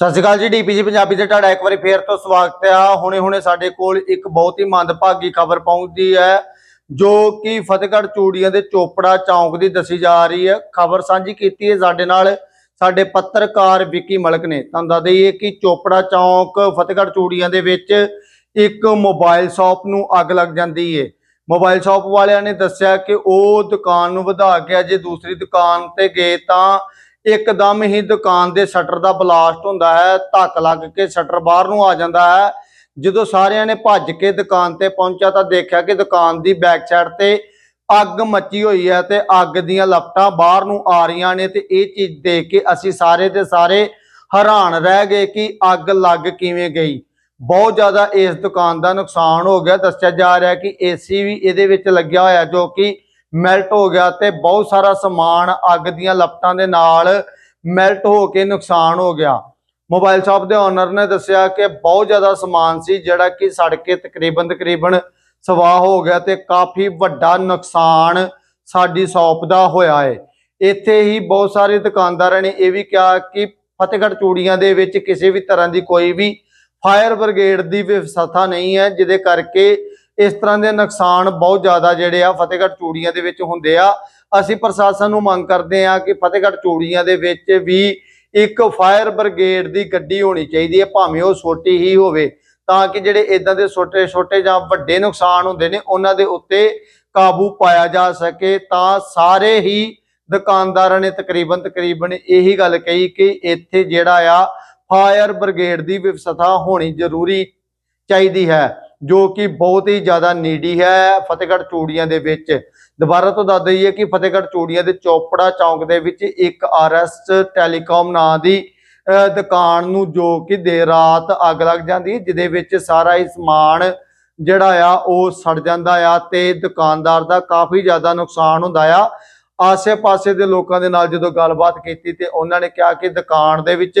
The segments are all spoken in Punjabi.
ਸਤਿ ਸ਼੍ਰੀ ਅਕਾਲ ਜੀ ਡੀਪੀਜੀ ਪੰਜਾਬੀ ਤੇ ਤੁਹਾਡਾ ਇੱਕ ਵਾਰੀ ਫੇਰ ਤੋਂ ਸਵਾਗਤ ਹੈ। ਹੁਣੇ ਹੁਣੇ ਸਾਡੇ ਕੋਲ ਇੱਕ ਬਹੁਤ ਹੀ ਮੰਦਭਾਗੀ ਖਬਰ ਪਹੁੰਚਦੀ ਹੈ, ਜੋ ਕਿ ਫਤਿਹਗੜ੍ਹ ਚੂੜੀਆਂ ਦੇ ਚੋਪੜਾ ਚੌਂਕ ਦੀ ਦੱਸੀ ਜਾ ਰਹੀ ਹੈ। ਖਬਰ ਸਾਂਝੀ ਕੀਤੀ ਹੈ ਸਾਡੇ ਨਾਲ ਸਾਡੇ ਪੱਤਰਕਾਰ ਵਿੱਕੀ ਮਲਕ ਨੇ। ਤੁਹਾਨੂੰ ਦੱਸ ਦਈਏ ਕਿ ਚੋਪੜਾ ਚੌਂਕ ਫਤਿਹਗੜ੍ਹ ਚੂੜੀਆਂ ਦੇ ਵਿੱਚ ਇੱਕ ਮੋਬਾਈਲ ਸ਼ਾਪ ਨੂੰ ਅੱਗ ਲੱਗ ਜਾਂਦੀ ਹੈ ਮੋਬਾਈਲ ਸ਼ਾਪ ਵਾਲਿਆਂ ਨੇ ਦੱਸਿਆ ਕਿ ਉਹ ਦੁਕਾਨ ਨੂੰ ਵਧਾ ਕੇ ਅਜੇ ਦੂਸਰੀ ਦੁਕਾਨ ਤੇ ਗਏ ਤਾਂ ਇੱਕਦਮ ਹੀ ਦੁਕਾਨ ਦੇ ਸ਼ਟਰ ਦਾ ਬਲਾਸਟ ਹੁੰਦਾ ਹੈ, ਧੱਕ ਲੱਗ ਕੇ ਸ਼ਟਰ ਬਾਹਰ ਨੂੰ ਆ ਜਾਂਦਾ ਹੈ। ਜਦੋਂ ਸਾਰਿਆਂ ਨੇ ਭੱਜ ਕੇ ਦੁਕਾਨ ਤੇ ਪਹੁੰਚਿਆ ਤਾਂ ਦੇਖਿਆ ਕਿ ਦੁਕਾਨ ਦੀ ਬੈਕ ਸਾਈਡ ਤੇ ਅੱਗ ਮੱਚੀ ਹੋਈ ਹੈ ਤੇ ਅੱਗ ਦੀਆਂ ਲਪਟਾਂ ਬਾਹਰ ਨੂੰ ਆ ਰਹੀਆਂ ਨੇ ਤੇ ਇਹ ਚੀਜ਼ ਦੇਖ ਕੇ ਅਸੀਂ ਸਾਰੇ ਦੇ ਸਾਰੇ ਹੈਰਾਨ ਰਹਿ ਗਏ ਕਿ ਅੱਗ ਲੱਗ ਕਿਵੇਂ ਗਈ। ਬਹੁਤ ਜ਼ਿਆਦਾ ਇਸ ਦੁਕਾਨ ਦਾ ਨੁਕਸਾਨ ਹੋ ਗਿਆ। ਦੱਸਿਆ ਜਾ ਰਿਹਾ ਕਿ ਏਸੀ ਵੀ ਇਹਦੇ ਵਿੱਚ ਲੱਗਿਆ ਹੋਇਆ ਜੋ ਕਿ ਮੈਲਟ ਹੋ ਗਿਆ ਤੇ ਬਹੁਤ ਸਾਰਾ ਸਮਾਨ ਅੱਗ ਦੀਆਂ ਲਪਟਾਂ ਦੇ ਨਾਲ ਮੈਲਟ ਹੋ ਕੇ ਨੁਕਸਾਨ ਹੋ ਗਿਆ। ਮੋਬਾਈਲ ਸ਼ਾਪ ਦੇ ਓਨਰ ਨੇ ਦੱਸਿਆ ਕਿ ਬਹੁਤ ਜ਼ਿਆਦਾ ਸਮਾਨ ਸੀ ਜਿਹੜਾ ਕਿ ਸੜ ਕੇ ਤਕਰੀਬਨ ਤਕਰੀਬਨ ਸਵਾਹ ਹੋ ਗਿਆ ਤੇ ਕਾਫੀ ਵੱਡਾ ਨੁਕਸਾਨ ਸਾਡੀ ਸ਼ਾਪ ਦਾ ਹੋਇਆ ਹੈ ਇੱਥੇ ਹੀ ਬਹੁਤ ਸਾਰੇ ਦੁਕਾਨਦਾਰਾਂ ਨੇ ਇਹ ਵੀ ਕਿਹਾ ਕਿ ਫਤਿਹਗੜ੍ਹ ਚੂੜੀਆਂ ਦੇ ਵਿੱਚ ਕਿਸੇ ਵੀ ਤਰ੍ਹਾਂ ਦੀ ਕੋਈ ਵੀ ਫਾਇਰ ਬ੍ਰਿਗੇਡ ਦੀ ਵਿਵਸਥਾ ਨਹੀਂ ਹੈ, ਜਿਹਦੇ ਕਰਕੇ ਇਸ ਤਰ੍ਹਾਂ ਦੇ ਨੁਕਸਾਨ ਬਹੁਤ ਜ਼ਿਆਦਾ ਜਿਹੜੇ ਆ ਫਤਿਹਗੜ੍ਹ ਚੂੜੀਆਂ ਦੇ ਵਿੱਚ ਹੁੰਦੇ ਆ। ਅਸੀਂ ਪ੍ਰਸ਼ਾਸਨ ਨੂੰ ਮੰਗ ਕਰਦੇ ਆ ਕਿ ਫਤਿਹਗੜ੍ਹ ਚੂੜੀਆਂ ਦੇ ਵਿੱਚ ਵੀ ਇੱਕ ਫਾਇਰ ਬ੍ਰਿਗੇਡ ਦੀ ਗੱਡੀ ਹੋਣੀ ਚਾਹੀਦੀ ਹੈ, ਭਾਵੇਂ ਉਹ ਛੋਟੀ ਹੀ ਹੋਵੇ, ਤਾਂ ਕਿ ਜਿਹੜੇ ਇਦਾਂ ਦੇ ਛੋਟੇ ਛੋਟੇ ਜਾਂ ਵੱਡੇ ਨੁਕਸਾਨ ਹੁੰਦੇ ਨੇ, ਉਹਨਾਂ ਦੇ ਉੱਤੇ ਕਾਬੂ ਪਾਇਆ ਜਾ ਸਕੇ। ਤਾਂ ਸਾਰੇ ਹੀ ਦੁਕਾਨਦਾਰਾਂ ਨੇ ਤਕਰੀਬਨ ਤਕਰੀਬਨ ਇਹੀ ਗੱਲ ਕਹੀ ਕਿ ਇੱਥੇ ਜਿਹੜਾ ਆ ਫਾਇਰ ਬ੍ਰਿਗੇਡ ਦੀ ਵਿਵਸਥਾ ਹੋਣੀ ਜ਼ਰੂਰੀ ਚਾਹੀਦੀ ਹੈ। ਜੋ ਕਿ ਬਹੁਤ ਹੀ ਜ਼ਿਆਦਾ ਨੀਡੀ ਹੈ ਫਤਿਹਗੜ੍ਹ ਚੂੜੀਆਂ ਦੇ ਵਿੱਚ। ਦੁਬਾਰਾ ਤੋਂ ਦੱਸ ਦਈਏ ਕਿ ਫਤਿਹਗੜ੍ਹ ਚੂੜੀਆਂ ਦੇ ਚੋਪੜਾ ਚੌਂਕ ਦੇ ਵਿੱਚ ਇੱਕ ਆਰਐਸ ਟੈਲੀਕਾਮ ਨਾਂ ਦੀ ਦੁਕਾਨ ਨੂੰ ਜੋ ਕਿ ਦੇਰ ਰਾਤ ਅੱਗ ਲੱਗ ਜਾਂਦੀ ਹੈ, ਜਿਹਦੇ ਵਿੱਚ ਸਾਰਾ ਹੀ ਸਮਾਨ ਜਿਹੜਾ ਆ, ਉਹ ਸੜ ਜਾਂਦਾ ਆ ਤੇ ਦੁਕਾਨਦਾਰ ਦਾ ਕਾਫੀ ਜ਼ਿਆਦਾ ਨੁਕਸਾਨ ਹੁੰਦਾ ਆ। ਆਸੇ-ਪਾਸੇ ਦੇ ਲੋਕਾਂ ਦੇ ਨਾਲ ਜਦੋਂ ਗੱਲਬਾਤ ਕੀਤੀ ਤੇ ਉਹਨਾਂ ਨੇ ਕਿਹਾ ਕਿ ਦੁਕਾਨ ਦੇ ਵਿੱਚ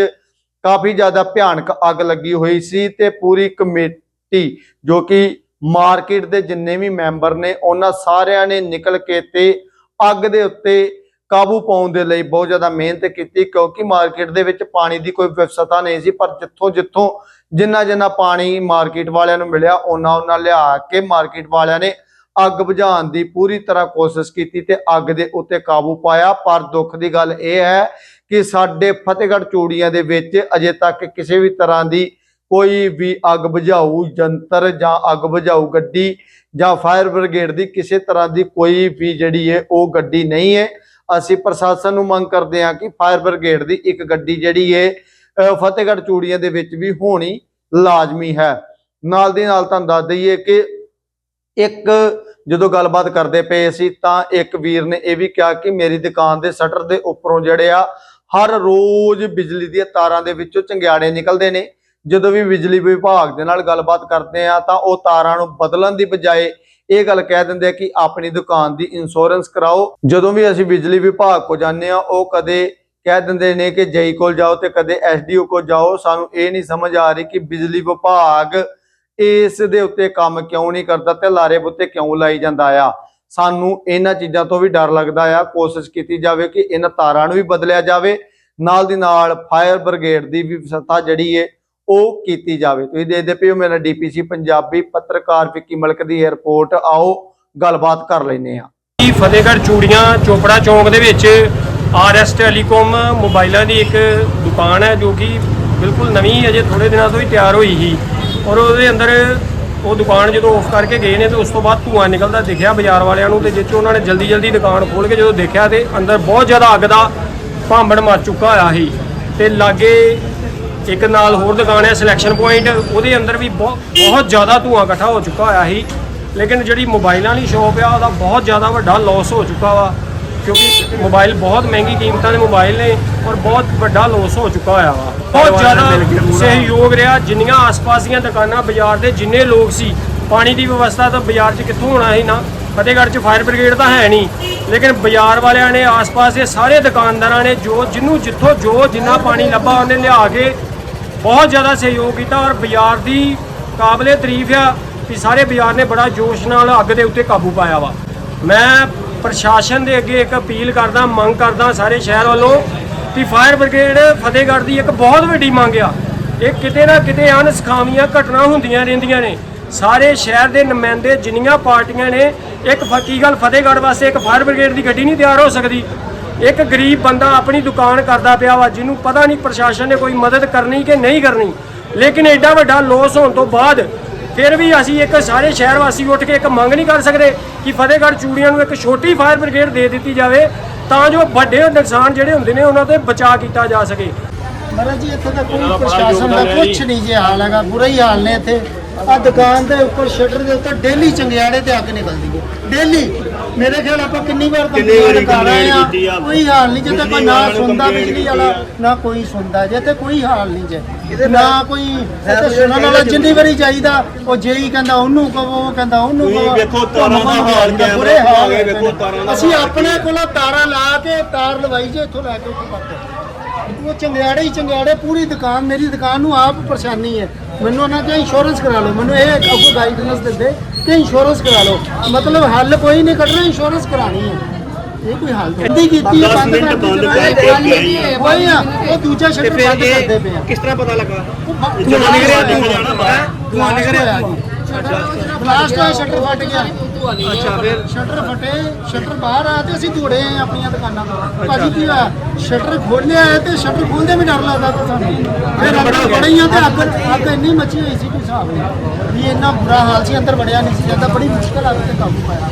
ਕਾਫੀ ਜ਼ਿਆਦਾ ਭਿਆਨਕ ਅੱਗ ਲੱਗੀ ਹੋਈ ਸੀ ਤੇ ਪੂਰੀ ਕਮੇਟੀ ਜੋ ਕਿ ਮਾਰਕੀਟ ਦੇ ਜਿੰਨੇ ਵੀ ਮੈਂਬਰ ਨੇ, ਉਹਨਾਂ ਸਾਰਿਆਂ ਨੇ ਨਿਕਲ ਕੇ ਤੇ ਅੱਗ ਦੇ ਉੱਤੇ ਕਾਬੂ ਪਾਉਣ ਦੇ ਲਈ ਬਹੁਤ ਜ਼ਿਆਦਾ ਮਿਹਨਤ ਕੀਤੀ, ਕਿਉਂਕਿ ਮਾਰਕੀਟ ਦੇ ਵਿੱਚ ਪਾਣੀ ਦੀ ਕੋਈ ਵਿਵਸਥਾ ਨਹੀਂ ਸੀ, ਪਰ ਜਿੱਥੋਂ ਜਿੱਥੋਂ ਜਿੰਨਾ ਜਿੰਨਾ ਪਾਣੀ ਮਾਰਕੀਟ ਵਾਲਿਆਂ ਨੂੰ ਮਿਲਿਆ, ਉਹਨਾਂ ਉਹਨਾਂ ਲਿਆ ਕੇ ਮਾਰਕੀਟ ਵਾਲਿਆਂ ਨੇ ਅੱਗ ਬੁਝਾਉਣ ਦੀ ਪੂਰੀ ਤਰ੍ਹਾਂ ਕੋਸ਼ਿਸ਼ ਕੀਤੀ ਤੇ ਅੱਗ ਦੇ ਉੱਤੇ ਕਾਬੂ ਪਾਇਆ। ਪਰ ਦੁੱਖ ਦੀ ਗੱਲ ਇਹ ਹੈ ਕਿ ਸਾਡੇ ਫਤਿਹਗੜ੍ਹ ਚੂੜੀਆਂ ਦੇ ਵਿੱਚ ਅਜੇ ਤੱਕ ਕਿਸੇ ਵੀ ਤਰ੍ਹਾਂ ਦੀ ਕੋਈ ਵੀ ਅੱਗ ਬੁਝਾਊ ਯੰਤਰ ਜਾਂ ਅੱਗ ਬੁਝਾਊ ਗੱਡੀ ਜਾਂ ਫਾਇਰ ਬ੍ਰਿਗੇਡ ਦੀ ਕਿਸੇ ਤਰ੍ਹਾਂ ਦੀ ਕੋਈ ਵੀ ਜਿਹੜੀ ਹੈ ਉਹ ਗੱਡੀ ਨਹੀਂ ਹੈ। ਅਸੀਂ ਪ੍ਰਸ਼ਾਸਨ ਨੂੰ ਮੰਗ ਕਰਦੇ ਹਾਂ ਕਿ ਫਾਇਰ ਬ੍ਰਿਗੇਡ ਦੀ ਇੱਕ ਗੱਡੀ ਜਿਹੜੀ ਹੈ ਫਤਿਹਗੜ੍ਹ ਚੂੜੀਆਂ ਦੇ ਵਿੱਚ ਵੀ ਹੋਣੀ ਲਾਜ਼ਮੀ ਹੈ। ਨਾਲ ਦੀ ਨਾਲ ਤੁਹਾਨੂੰ ਦੱਸ ਦਈਏ ਕਿ ਇੱਕ ਜਦੋਂ ਗੱਲਬਾਤ ਕਰਦੇ ਪਏ ਸੀ ਤਾਂ ਇੱਕ ਵੀਰ ਨੇ ਇਹ ਵੀ ਕਿਹਾ ਕਿ ਮੇਰੀ ਦੁਕਾਨ ਦੇ ਸ਼ਟਰ ਦੇ ਉੱਪਰੋਂ ਜਿਹੜੇ ਆ, ਹਰ ਰੋਜ਼ ਬਿਜਲੀ ਦੀਆਂ ਤਾਰਾਂ ਦੇ ਵਿੱਚੋਂ ਚੰਗਿਆੜੇ ਨਿਕਲਦੇ ਨੇ। ਜਦੋਂ ਵੀ ਬਿਜਲੀ ਵਿਭਾਗ ਦੇ ਨਾਲ ਗੱਲਬਾਤ ਕਰਦੇ ਆ ਤਾਂ ਉਹ ਤਾਰਾਂ ਨੂੰ ਬਦਲਣ ਦੀ ਬਜਾਏ ਇਹ ਗੱਲ ਕਹਿ ਦਿੰਦੇ ਆ ਕਿ ਆਪਣੀ ਦੁਕਾਨ ਦੀ ਇੰਸ਼ੋਰੈਂਸ ਕਰਾਓ। ਜਦੋਂ ਵੀ ਅਸੀਂ ਬਿਜਲੀ ਵਿਭਾਗ ਕੋ ਜਾਂਦੇ ਆ, ਉਹ ਕਦੇ ਕਹਿ ਦਿੰਦੇ ਨੇ ਕਿ ਜਈ ਕੋਲ ਜਾਓ ਤੇ ਕਦੇ ਐਸਡੀਓ ਕੋਲ ਜਾਓ। ਸਾਨੂੰ ਇਹ ਨਹੀਂ ਸਮਝ ਆ ਰਹੀ ਕਿ ਬਿਜਲੀ ਵਿਭਾਗ ਇਸ ਦੇ ਉੱਤੇ ਕੰਮ ਕਿਉਂ ਨਹੀਂ ਕਰਦਾ ਤੇ ਲਾਰੇ ਬੁੱਤੇ ਕਿਉਂ ਲਾਈ ਜਾਂਦਾ ਆ। ਸਾਨੂੰ ਇਹਨਾਂ ਚੀਜ਼ਾਂ ਤੋਂ ਵੀ ਡਰ ਲੱਗਦਾ ਆ। ਕੋਸ਼ਿਸ਼ ਕੀਤੀ ਜਾਵੇ ਕਿ ਇਹਨਾਂ ਤਾਰਾਂ ਨੂੰ ਵੀ ਬਦਲਿਆ ਜਾਵੇ। ਨਾਲ ਦੀ ਨਾਲ ਫਾਇਰ ਬ੍ਰਿਗੇਡ ਦੀ ਵੀ ਵਿਵਸਥਾ ਜਿਹੜੀ ਏ ਉਹ ਕੀਤੀ ਜਾਵੇ। ਤੁਸੀਂ ਦੇਖਦੇ ਪਏ ਹੋ ਮੇਰਾ ਡੀਪੀਸੀ ਪੰਜਾਬੀ ਪੱਤਰਕਾਰ ਵਿੱਕੀ ਮਲਕ ਦੀ ਇਹ ਰਿਪੋਰਟ ਆਓ, ਗੱਲਬਾਤ ਕਰ ਲੈਨੇ ਆ ਜੀ, ਫਤਿਹਗੜ੍ਹ ਚੂੜੀਆਂ, ਚੋਪੜਾ ਚੌਂਕ ਦੇ ਵਿੱਚ ਆਰਐਸ ਟੈਲੀਕਾਮ ਮੋਬਾਈਲਾਂ ਦੀ ਇੱਕ ਦੁਕਾਨ ਹੈ, ਜੋ ਕਿ ਬਿਲਕੁਲ ਨਵੀਂ ਅਜੇ ਥੋੜੇ ਦਿਨਾਂ ਤੋਂ ਹੀ ਤਿਆਰ ਹੋਈ ਸੀ। ਔਰ ਉਹਦੇ ਅੰਦਰ ਉਹ ਦੁਕਾਨ ਜਦੋਂ ਆਫ ਕਰਕੇ ਗਏ ਨੇ, ਤੇ ਉਸ ਤੋਂ ਬਾਅਦ ਧੂਆਂ ਨਿਕਲਦਾ ਦਿਖਿਆ ਬਾਜ਼ਾਰ ਵਾਲਿਆਂ ਨੂੰ, ਤੇ ਜਿਸ 'ਚ ਉਹਨਾਂ ਨੇ ਜਲਦੀ ਜਲਦੀ ਦੁਕਾਨ ਖੋਲ ਕੇ ਜਦੋਂ ਦੇਖਿਆ, ਤੇ ਅੰਦਰ ਬਹੁਤ ਜ਼ਿਆਦਾ ਅੱਗ ਦਾ ਭਾਂਬੜ ਮਚ ਚੁੱਕਾ ਹੋਇਆ ਸੀ। ਤੇ ਲਾਗੇ ਇੱਕ ਨਾਲ ਹੋਰ ਦੁਕਾਨ ਹੈ ਸਿਲੈਕਸ਼ਨ ਪੁਆਇੰਟ ਉਹਦੇ ਅੰਦਰ ਵੀ ਬਹੁਤ ਬਹੁਤ ਜ਼ਿਆਦਾ ਧੂਆਂ ਇਕੱਠਾ ਹੋ ਚੁੱਕਾ ਹੋਇਆ ਸੀ। ਲੇਕਿਨ ਜਿਹੜੀ ਮੋਬਾਈਲਾਂ ਵਾਲੀ ਸ਼ਾਪ ਆ ਉਹਦਾ ਬਹੁਤ ਜ਼ਿਆਦਾ ਵੱਡਾ ਲਾਸ ਹੋ ਚੁੱਕਾ ਵਾ। ਕਿਉਂਕਿ ਮੋਬਾਈਲ ਬਹੁਤ ਮਹਿੰਗੀ ਕੀਮਤਾਂ ਦੇ ਮੋਬਾਈਲ ਨੇ ਔਰ ਬਹੁਤ ਵੱਡਾ ਲਾਸ ਹੋ ਚੁੱਕਾ ਹੋਇਆ ਵਾ। ਬਹੁਤ ਜ਼ਿਆਦਾ ਸਹਿਯੋਗ ਰਿਹਾ ਜਿੰਨੀਆਂ ਆਸ-ਪਾਸ ਦੀਆਂ ਦੁਕਾਨਾਂ ਬਾਜ਼ਾਰ ਦੇ ਜਿੰਨੇ ਲੋਕ ਸੀ ਪਾਣੀ ਦੀ ਵਿਵਸਥਾ ਤਾਂ ਬਾਜ਼ਾਰ 'ਚ ਕਿੱਥੋਂ ਹੋਣਾ ਸੀ ਨਾ? ਫਤਿਹਗੜ੍ਹ 'ਚ ਫਾਇਰ ਬ੍ਰਿਗੇਡ ਤਾਂ ਹੈ ਨਹੀਂ। ਲੇਕਿਨ ਬਾਜ਼ਾਰ ਵਾਲਿਆਂ ਨੇ ਆਸ-ਪਾਸ ਦੇ ਸਾਰੇ ਦੁਕਾਨਦਾਰਾਂ ਨੇ ਜੋ ਜਿੰਨੂੰ ਜਿੱਥੋਂ ਜੋ ਜਿੰਨਾ ਪਾਣੀ ਲੱਭਾ ਉਹਨੇ ਲਿਆ ਕੇ ਬਹੁਤ ਜ਼ਿਆਦਾ ਸਹਿਯੋਗ ਕੀਤਾ ਔਰ ਬਾਜ਼ਾਰ ਦੀ ਕਾਬਲੇ ਤਾਰੀਫ ਆ ਕਿ ਸਾਰੇ ਬਾਜ਼ਾਰ ਨੇ ਬੜਾ ਜੋਸ਼ ਨਾਲ ਅੱਗ ਦੇ ਉੱਤੇ ਕਾਬੂ ਪਾਇਆ ਵਾ। ਮੈਂ ਪ੍ਰਸ਼ਾਸਨ ਦੇ ਅੱਗੇ ਇੱਕ ਅਪੀਲ ਕਰਦਾ, ਮੰਗ ਕਰਦਾ ਸਾਰੇ ਸ਼ਹਿਰ ਵੱਲੋਂ ਕਿ ਫਾਇਰ ਬ੍ਰਿਗੇਡ ਫਤਿਹਗੜ੍ਹ ਦੀ ਇੱਕ ਬਹੁਤ ਵੱਡੀ ਮੰਗ ਆ। ਇਹ ਕਿਤੇ ਨਾ ਕਿਤੇ ਅਨਸਖਾਵੀਆਂ ਘਟਨਾ ਹੁੰਦੀਆਂ ਰਹਿੰਦੀਆਂ ਨੇ। ਸਾਰੇ ਸ਼ਹਿਰ ਦੇ ਨੁਮਾਇੰਦੇ ਜਿੰਨੀਆਂ ਪਾਰਟੀਆਂ ਨੇ, ਇੱਕ ਫੱਕੀ ਗੱਲ ਫਤਿਹਗੜ੍ਹ ਵਾਸਤੇ ਇੱਕ ਫਾਇਰ ਬ੍ਰਿਗੇਡ ਦੀ ਗੱਡੀ ਨਹੀਂ ਤਿਆਰ ਹੋ ਸਕਦੀ? ਇੱਕ ਗਰੀਬ ਬੰਦਾ ਆਪਣੀ ਦੁਕਾਨ ਕਰਦਾ ਪਿਆ ਵਾ ਜਿਹਨੂੰ ਪਤਾ ਨਹੀਂ ਪ੍ਰਸ਼ਾਸਨ ਨੇ ਕੋਈ ਮਦਦ ਕਰਨੀ ਕਿ ਨਹੀਂ ਕਰਨੀ। ਲੇਕਿਨ ਐਡਾ ਵੱਡਾ ਲੋਸ ਹੋਣ ਤੋਂ ਬਾਅਦ ਫਿਰ ਵੀ ਅਸੀਂ ਇੱਕ ਸਾਰੇ ਸ਼ਹਿਰ ਵਾਸੀ ਉੱਠ ਕੇ ਇੱਕ ਮੰਗ ਨਹੀਂ ਕਰ ਸਕਦੇ ਕਿ ਫਤਿਹਗੜ੍ਹ ਚੂੜੀਆਂ ਨੂੰ ਇੱਕ ਛੋਟੀ ਫਾਇਰ ਬ੍ਰਿਗੇਡ ਦੇ ਦਿੱਤੀ ਜਾਵੇ ਤਾਂ ਜੋ ਵੱਡੇ ਨੁਕਸਾਨ ਜਿਹੜੇ ਹੁੰਦੇ ਨੇ ਉਹਨਾਂ ਤੇ ਬਚਾਅ ਕੀਤਾ ਜਾ ਸਕੇ। ਮਹਾਰਾਜ ਜੀ ਇੱਥੇ ਤਾਂ ਕੋਈ ਪ੍ਰਸ਼ਾਸਨ ਦਾ ਕੁਝ ਨਹੀਂ ਜੇ ਹਾਲ ਹੈਗਾ ਬੁਰਾ ਹੀ ਹਾਲ ਨੇ ਇੱਥੇ। ਆ ਦੁਕਾਨ ਦੇ ਉੱਪਰ ਸ਼ਟਰ ਦੇ ਉੱਤੇ ਡੇਲੀ ਚੰਗਿਆੜੇ ਤੇ ਅੱਗ ਨਿਕਲਦੀ ਹੈ। ਡੇਲੀ ਮੇਰੇ ਖਿਆਲ ਆਪਾਂ ਕਿੰਨੀ ਵਾਰ ਕੰਪਲੇਂਟ ਕਰ ਰਹੇ ਆ। ਕੋਈ ਹਾਲ ਨਹੀਂ ਜਿੱਥੇ ਕੋਈ ਨਾ ਸੁਣਦਾ ਬਿਜਲੀ ਵਾਲਾ ਨਾ ਕੋਈ ਸੁਣਦਾ ਜੇ ਤੇ ਕੋਈ ਹਾਲ ਨਹੀਂ ਜੇ। ਨਾ ਕੋਈ ਇੱਥੇ ਸੁਣਨ ਵਾਲਾ ਜਿੰਨੀ ਵਾਰੀ ਚਾਹੀਦਾ ਉਹ ਜੇਈ ਕਹਿੰਦਾ ਉਹਨੂੰ ਕਹੋ ਉਹ ਕਹਿੰਦਾ ਉਹਨੂੰ ਕਹੋ। ਵੇਖੋ ਤਾਰਾਂ ਦਾ ਹਾਲ ਕਿਆ ਬੁਰੇ ਹਾਲ ਆ ਗਏ, ਹੋਏ ਵੇਖੋ ਤਾਰਾਂ ਦਾ ਅਸੀਂ ਆਪਣੇ ਕੋਲੋਂ ਤਾਰਾਂ ਲਾ ਕੇ ਤਾਰ ਲਵਾਈ ਜੇ ਇੱਥੋਂ ਲੈ ਕੇ ਉੱਥੇ ਤੱਕ ਉਹ ਚੰਗਿਆੜੇ ਹੀ ਚੰਗਿਆੜੇ ਪੂਰੀ ਦੁਕਾਨ ਮੇਰੀ ਦੁਕਾਨ ਨੂੰ ਆਪ ਪਰੇਸ਼ਾਨੀ ਹੈ। ਮੈਨੂੰ ਉਹਨਾਂ ਕਿਹਾ ਇੰਸ਼ੋਰੈਂਸ ਕਰਾ ਲਓ। ਮੈਨੂੰ ਇਹ ਅੱਗੋਂ ਗਾਈਡਨੈਸ ਦਿੰਦੇ ਕਿ ਇੰਸ਼ੋਰੈਂਸ ਕਰਾ ਲਓ। ਮਤਲਬ ਹੱਲ ਕੋਈ ਨਹੀਂ ਕੱਢਣਾ ਇੰਸ਼ੋਰੈਂਸ ਕਰਾਣੀ ਹੈ। ਇਹ ਕੋਈ ਹੱਲ ਨਹੀਂ ਕੀਤੀ ਹੈ ਬੰਦ ਕਰ ਦਿੱਤੀ ਕੋਈ ਆ ਉਹ ਦੂਜਾ ਸ਼ਟਰ ਬੰਦ ਕਰਦੇ ਪਏ ਆ। ਕਿਸ ਤਰ੍ਹਾਂ ਪਤਾ ਲੱਗਾ? ਧੂੰਆਂ ਨਿਕਲਿਆ। ਧੂੰਆਂ ਨਿਕਲਿਆ ਬਲਾਸਟ ਹੋਇਆ ਸ਼ਟਰ ਫਟ ਗਿਆ। ਅੱਛਾ ਫਿਰ? ਸ਼ਟਰ ਫਟੇ ਸ਼ਟਰ ਬਾਹਰ ਆਇਆ ਤੇ ਅਸੀਂ ਦੌੜੇ ਆਏ ਆਪਣੀਆਂ ਦੁਕਾਨਾਂ ਤੋਂ। ਭਾਜੀ ਕੀ ਹੋਇਆ? ਸ਼ਟਰ ਖੋਲਿਆ ਹੈ ਤੇ ਸ਼ਟਰ ਖੋਲਦੇ ਵੀ ਡਰ ਲੱਗਦਾ ਤਾਂ ਸਾਨੂੰ। ਫਿਰ ਅੰਦਰ ਬੜੇ ਆ ਤੇ ਅੱਗ ਅੱਗ ਇੰਨੀ ਮੱਚੀ ਹੋਈ ਸੀ ਕੋਈ ਹਿਸਾਬ ਨਹੀਂ। ਵੀ ਇੰਨਾ ਬੁਰਾ ਹਾਲ ਸੀ ਅੰਦਰ ਵੜਿਆ ਨਹੀਂ ਸੀ ਜਾਂਦਾ। ਬੜੀ ਮੁਸ਼ਕਲ ਅੱਗ ਤੇ ਕਾਬੂ ਪਾਇਆ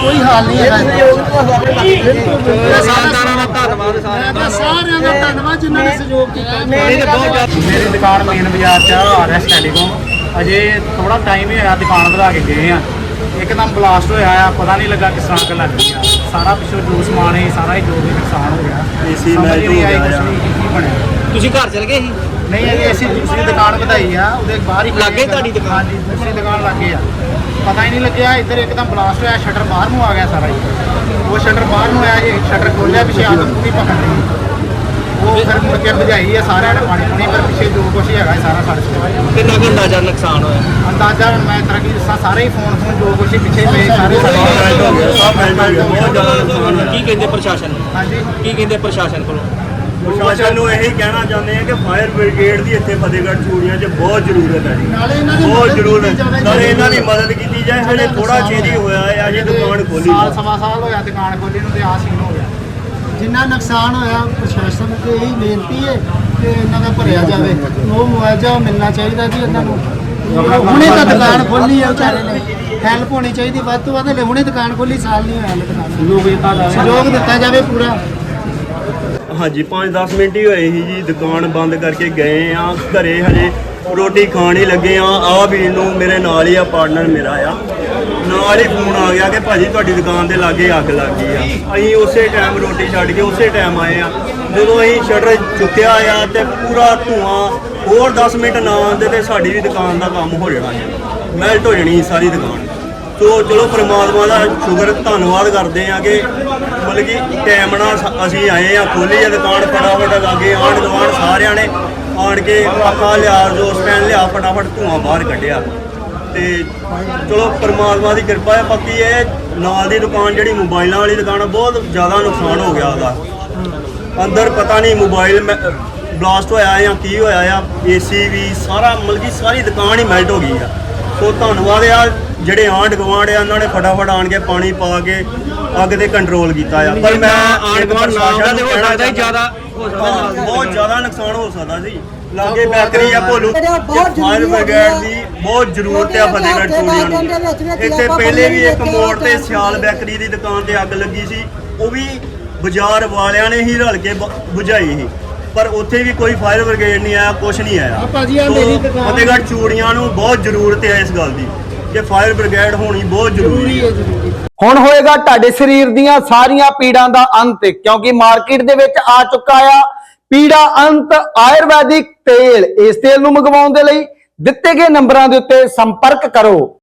ਕੋਈ ਹਾਲ ਨਹੀਂ ਦਾ ਧੰਨਵਾਦ ਤਾਂ ਸਾਰਿਆਂ ਦਾ ਧੰਨਵਾਦ ਜਿਨ੍ਹਾਂ ਨੇ ਸਹਿਯੋਗ ਕੀਤਾ। ਮੇਰੀ ਦੁਕਾਨ ਮੇਨ ਬਾਜ਼ਾਰ ਚ ਆਰਐਸ ਟੈਲੀਕਾਮ ਅਜੇ ਥੋੜਾ ਟਾਈਮ ਹੀ ਹੋਇਆ ਦੁਕਾਨ ਵਧਾ ਕੇ ਗਏ ਆ। ਇੱਕਦਮ ਬਲਾਸਟ ਹੋਇਆ ਆ ਪਤਾ ਨਹੀਂ ਲੱਗਾ ਕਿਸ ਤਰ੍ਹਾਂ ਲੱਗ ਗਈ ਆ ਸਾਰਾ ਪਿੱਛੋਂ ਜੋ ਸਮਾਨ ਹੈ ਸਾਰਾ ਹੀ ਜੋ ਵੀ ਨੁਕਸਾਨ ਹੋ ਗਿਆ। ਸਮਝ ਮੈਲਟ ਹੋ ਗਿਆ ਕੀ ਬਣਿਆ। ਤੁਸੀਂ ਘਰ ਚਲ ਗਏ ਸੀ? ਨਹੀਂ ਇਹ ਅਸੀਂ ਦੂਸਰੀ ਦੁਕਾਨ ਵਧਾਈ ਆ ਉਹਦੇ ਬਾਹਰ ਹੀ ਲਾਗੇ ਤੁਹਾਡੀ ਦੁਕਾਨ? ਹਾਂਜੀ ਦੂਸਰੀ ਦੁਕਾਨ ਲੱਗੇ ਆ। ਪਤਾ ਹੀ ਨਹੀਂ ਲੱਗਿਆ ਇੱਧਰ ਇੱਕਦਮ ਬਲਾਸਟ ਹੋਇਆ ਸ਼ਟਰ ਬਾਹਰ ਨੂੰ ਆ ਗਿਆ ਸਾਰਾ ਹੀ। ਉਹ ਸ਼ਟਰ ਬਾਹਰ ਨੂੰ ਆਇਆ ਜੀ ਸ਼ਟਰ ਖੋਲਿਆ ਪਿੱਛੇ ਅੱਗ ਪੂਰੀ ਪਕੜ ਲਈ ਫਿਰ ਮੁੜ ਕੇ ਬੁਝਾਈ ਆ ਸਾਰਿਆਂ ਨੇ ਪਾਣੀ ਪੁਣੀ ਪਰ ਪਿੱਛੇ ਜੋ ਕੁਛ ਹੀ ਹੈਗਾ ਸਾਰਾ ਸੜ ਗਿਆ ਕਿੰਨਾ ਕੁ ਅੰਦਾਜ਼ਾ ਨੁਕਸਾਨ ਹੋਇਆ? ਅੰਦਾਜ਼ਾ ਹੁਣ ਮੈਂ ਤਰ੍ਹਾਂ ਕੀ ਦੱਸਾਂ ਸਾਰੇ ਹੀ ਫੋਨ ਫੋਨ ਜੋ ਕੁਛ ਹੀ ਪਿੱਛੇ ਪਏ ਸਾਰੇ ਹੋ ਸਭ ਮੈਲਟ ਹੋ ਗਿਆ, ਬਹੁਤ ਜ਼ਿਆਦਾ ਨੁਕਸਾਨ ਹੋਇਆ। ਕੀ ਕਹਿੰਦੇ ਪ੍ਰਸ਼ਾਸਨ ਹਾਂਜੀ। ਕੀ ਕਹਿੰਦੇ ਪ੍ਰਸ਼ਾਸਨ ਕੋਲੋਂ? ਪ੍ਰਸ਼ਾਸਨ ਨੂੰ ਇਹੀ ਕਹਿਣਾ ਚਾਹੁੰਦੇ ਆ ਕਿ ਫਾਇਰ ਬ੍ਰਿਗੇਡ ਦੀ ਇੱਥੇ ਫਤਿਹਗੜ੍ਹ ਚੂੜੀਆਂ 'ਚ ਬਹੁਤ ਜ਼ਰੂਰਤ ਹੈ ਜੀ। ਨਾਲੇ ਇਹਨਾਂ ਦੀ ਬਹੁਤ ਮਦਦ ਜ਼ਰੂਰਤ ਕੀਤੀ ਜਾਵੇ। ਨਾਲੇ ਇਹਨਾਂ ਦੀ ਮਦਦ ਕੀਤੀ ਜਾਏ। ਹਲੇ ਥੋੜਾ ਚਿਰ ਹੀ ਹੋਇਆ। ਹੈ ਅਜੇ ਦੁਕਾਨ ਖੋਲੀ ਸਾਲ ਹੈ। ਸਵਾ ਸਾਲ ਹੋਇਆ ਦੁਕਾਨ ਖੋਲੀ ਨੂੰ ਤੇ ਆ ਸੀਨ ਹੋ ਜਿੰਨਾ ਨੁਕਸਾਨ ਹੋਇਆ ਪ੍ਰਸ਼ਾਸਨ ਅੱਗੇ ਇਹੀ ਬੇਨਤੀ ਹੈ ਕਿ ਇਹਨਾਂ ਦਾ ਭਰਿਆ ਜਾਵੇ। ਉਹ ਮੁਆਵਜ਼ਾ ਮਿਲਣਾ ਚਾਹੀਦਾ ਜੀ ਇਹਨਾਂ ਨੂੰ। ਹੁਣੇ ਤਾਂ ਦੁਕਾਨ ਖੋਲੀ ਹੈ ਵਿਚਾਰੇ ਨੇ। ਹੈਲਪ ਹੋਣੀ ਚਾਹੀਦੀ। ਵੱਧ ਤੋਂ ਵੱਧ ਹੁਣੇ ਦੁਕਾਨ ਖੋਲੀ ਸਾਲ ਨਹੀਂ ਹੋਇਆ ਦੁਕਾਨ। ਲੋਕ ਇਹ ਤਾਂ ਸਹਿਯੋਗ ਦਿੱਤਾ ਜਾਵੇ ਪੂਰਾ। ਹਾਂਜੀ 5-10 ਮਿੰਟ ਹੀ ਹੋਏ ਸੀ ਜੀ। ਦੁਕਾਨ ਬੰਦ ਕਰਕੇ ਗਏ ਆ। ਘਰੇ ਹਜੇ ਰੋਟੀ ਖਾਣ ਹੀ ਲੱਗੇ ਆ। ਆ ਵੀ ਨੂੰ ਮੇਰੇ ਨਾਲ ਹੀ ਆ ਪਾਰਟਨਰ ਮੇਰਾ ਆ। ਨਾਲ ਹੀ ਫੋਨ ਆ ਗਿਆ ਕਿ ਭਾਜੀ ਤੁਹਾਡੀ ਦੁਕਾਨ ਦੇ ਲਾਗੇ ਅੱਗ ਲੱਗ ਗਈ ਆ। ਅਸੀਂ ਉਸੇ ਟਾਈਮ ਰੋਟੀ ਛੱਡ ਕੇ ਉਸੇ ਟਾਈਮ ਆਏ ਆ। ਜਦੋਂ ਅਸੀਂ ਸ਼ਟਰ ਚੁੱਕਿਆ ਆ ਤੇ ਪੂਰਾ ਧੂਆਂ ਹੋਰ 10 ਮਿੰਟ ਨਾ ਆਉਂਦੇ ਤੇ ਸਾਡੀ ਵੀ ਦੁਕਾਨ ਦਾ ਕੰਮ ਹੋ ਜਾਣਾ ਸੀ ਮੈਲਟ ਹੋ ਜਾਣੀ ਸਾਰੀ ਦੁਕਾਨ। ਸੋ ਚਲੋ ਪ੍ਰਮਾਤਮਾ ਦਾ ਸ਼ੁਕਰ, ਧੰਨਵਾਦ ਕਰਦੇ ਆ ਕਿ ਮਤਲਬ ਕਿ ਟਾਈਮ ਨਾਲ ਅਸੀਂ ਆਏ ਆ ਖੋਲੀ ਆ ਦੁਕਾਨ, ਫਟਾਫਟ ਲਾਗੇ ਆਂਢ ਗੁਆਂਢ ਸਾਰਿਆਂ ਨੇ ਆਣ ਕੇ ਪੱਖਾ ਲਿਆ, ਜੋ ਸਟੈਂਡ ਲਿਆ, ਫਟਾਫਟ ਧੂਆਂ ਬਾਹਰ ਕੱਢਿਆ। ਤੇ ਚਲੋ ਪ੍ਰਮਾਤਮਾ ਦੀ ਕਿਰਪਾ ਹੈ ਬਾਕੀ ਇਹ ਨਾਲ ਦੀ ਦੁਕਾਨ ਜਿਹੜੀ ਮੋਬਾਈਲਾਂ ਵਾਲੀ ਦੁਕਾਨ ਆ, ਬਹੁਤ ਜ਼ਿਆਦਾ ਨੁਕਸਾਨ ਹੋ ਗਿਆ ਉਹਦਾ। ਅੰਦਰ ਪਤਾ ਨਹੀਂ ਮੋਬਾਈਲ ਬਲਾਸਟ ਹੋਇਆ ਜਾਂ ਕੀ ਹੋਇਆ ਆ ਏਸੀ ਵੀ ਸਾਰਾ ਮਤਲਬ ਕਿ ਸਾਰੀ ਦੁਕਾਨ ਹੀ ਮੈਲਟ ਹੋ ਗਈ ਆ। ਸੋ ਧੰਨਵਾਦ ਆ ਜਿਹੜੇ ਆਂਢ ਗੁਆਂਢ ਆ ਉਹਨਾਂ ਨੇ ਫਟਾਫਟ ਆਣ ਕੇ ਪਾਣੀ ਪਾ ਕੇ ਅੱਗ ਤੇ ਕੰਟਰੋਲ ਕੀਤਾ ਆ। ਪਰ ਮੈਂ ਆਂਢ ਗੁਆਂਢ ਨਾ ਤੇ ਹੋ ਸਕਦਾ ਜ਼ਿਆਦਾ। ਹੋ ਸਕਦਾ ਹਾਂ, ਬਹੁਤ ਜ਼ਿਆਦਾ ਨੁਕਸਾਨ ਹੋ ਸਕਦਾ ਸੀ ਲਾਗੇ ਬੈਕਰੀ ਆ ਭੋਲੂ ਫਾਇਰ ਬ੍ਰਿਗੇਡ ਦੀ ਬਹੁਤ ਜ਼ਰੂਰਤ ਆ ਫਤਿਹਗੜ੍ਹ ਚੂੜੀਆਂ ਨੂੰ। ਇੱਥੇ ਪਹਿਲੇ ਵੀ ਇੱਕ ਮੋੜ ਤੇ ਸਿਆਲ ਬੈਕਰੀ ਦੀ ਦੁਕਾਨ ਤੇ ਅੱਗ ਲੱਗੀ ਸੀ। ਉਹ ਵੀ ਬਾਜ਼ਾਰ ਵਾਲਿਆਂ ਨੇ ਹੀ ਰਲ ਕੇ ਬੁਝਾਈ ਸੀ। ਪਰ ਉੱਥੇ ਵੀ ਕੋਈ ਫਾਇਰ ਬ੍ਰਿਗੇਡ ਨਹੀਂ ਆਇਆ ਕੁਝ ਨਹੀਂ ਆਇਆ। ਫਤਿਹਗੜ੍ਹ ਚੂੜੀਆਂ ਨੂੰ ਬਹੁਤ ਜ਼ਰੂਰਤ ਹੈ ਇਸ ਗੱਲ ਦੀ। ਕਿ ਫਾਇਰ ਬ੍ਰਿਗੇਡ ਹੋਣੀ ਬਹੁਤ ਜ਼ਰੂਰੀ ਹੈ। ਹੁਣ ਹੋਏਗਾ ਤੁਹਾਡੇ ਸਰੀਰ ਦੀਆਂ ਸਾਰੀਆਂ ਪੀੜਾਂ ਦਾ ਅੰਤ ਕਿਉਂਕਿ ਮਾਰਕੀਟ ਦੇ ਵਿੱਚ ਆ ਚੁੱਕਾ ਆ ਪੀੜਾ ਅੰਤ ਆਯੁਰਵੈਦਿਕ ਤੇਲ। ਇਸ ਤੇਲ ਨੂੰ ਮੰਗਵਾਉਣ ਦੇ ਲਈ ਦਿੱਤੇ ਗਏ ਨੰਬਰਾਂ ਦੇ ਉੱਤੇ ਸੰਪਰਕ ਕਰੋ।